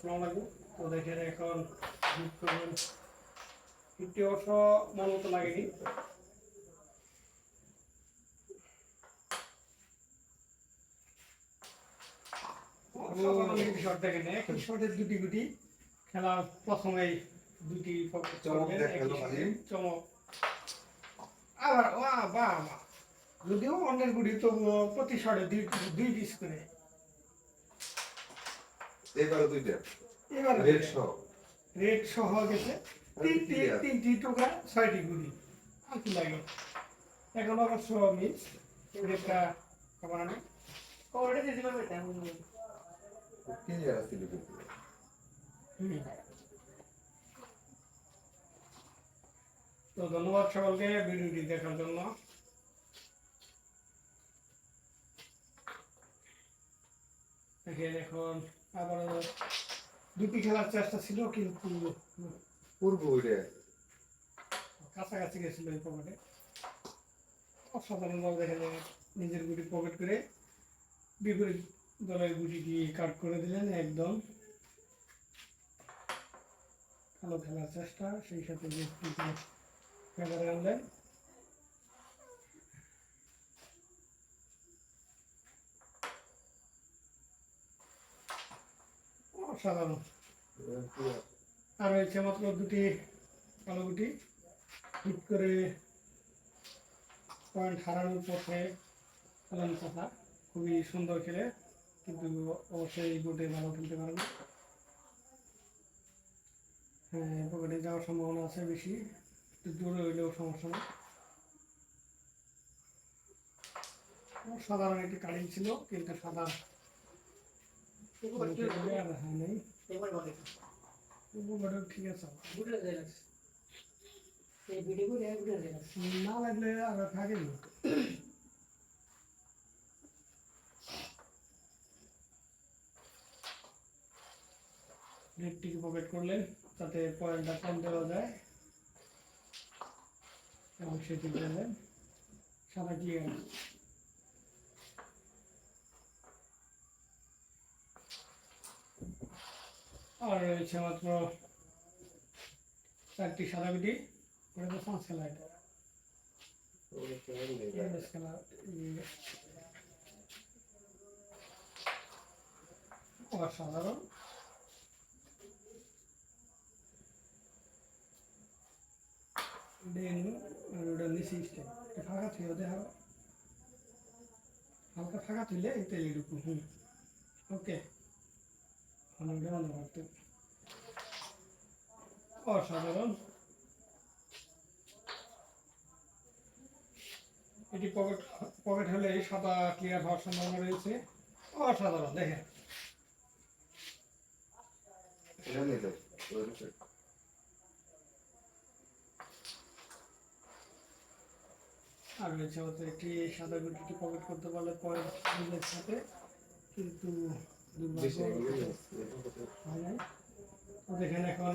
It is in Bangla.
তো দেখেন এখন করবেন হিটটি অবশ্য মন মতো লাগেনি। শর্ট দেখেন একই শর্টের দুটি গুটি। খেলা প্রথমেই দুটি চমক আবার বাহ যদিও অন্যের গুটি তবুও প্রতি শটে দুই দুই পিস করে। এবারে দুইটা। এবার রেড সহ। রেড সহ গেছে। তিনটি তিনটি টুকরা ছয়টি গুলি আর কি লাগে? এখন অবশ্য মিস এটা। ক্লিয়ার আছে লিখে তো ধন্যবাদ সকলকে ভিডিওটি দেখার জন্য। দেখেন এখন আবার দুটি খেলার চেষ্টা ছিল কিন্তু পূর্ব ওইটা কাছাকাছি গেছিল এই পকেটে অসাধারণভাবে দেখা যায় নিজের গুটি পকেট করে বিপরীত দলের গুটি দিয়ে কাট করে দিলেন একদম। ভালো খেলার চেষ্টা সেই সাথে আনলেন। আর রয়েছে মাত্র দুটি গুটি হিট করে পয়েন্ট হারানোর পথে খুবই সুন্দর খেলে, কিন্তু অবশ্যই এই বোর্ডে ভালো খেলতে পারবে। হ্যাঁ পকেটে যাওয়ার সম্ভাবনা আছে বেশি, একটু দূরে হইলেও সমস্যা নেই। সাধারণ একটি কাটিং ছিল, কিন্তু সাদা এবার কি হবে? আর হ্যাঁ নেই এবার বলে। উপরে ঠিক আছে। না লাগলে আর থাকে পকেট করলেন যাতে পয়েন্টটা কম দেওয়া যায় এবং সেটি সাদা ক্লিয়ার আর রয়েছে মাত্র চারটি সাদা বিটি তো এটা। অসাধারণ। দেন ওটা নিচে স্টেপ ফাঁকা দেখা হালকা ফাঁকা এই তেলে ঢুকু হুম। ওকে। অসাধারণ। এটি পকেট পকেট হলে সাদা ক্লিয়ার হওয়ার সম্ভাবনা রয়েছে। অসাধারণ দেখেন। আর রয়েছে একটি সাদা গুটিটি পকেট করতে পারলে পয়েন্ট সাথে কিন্তু দেখেন এখন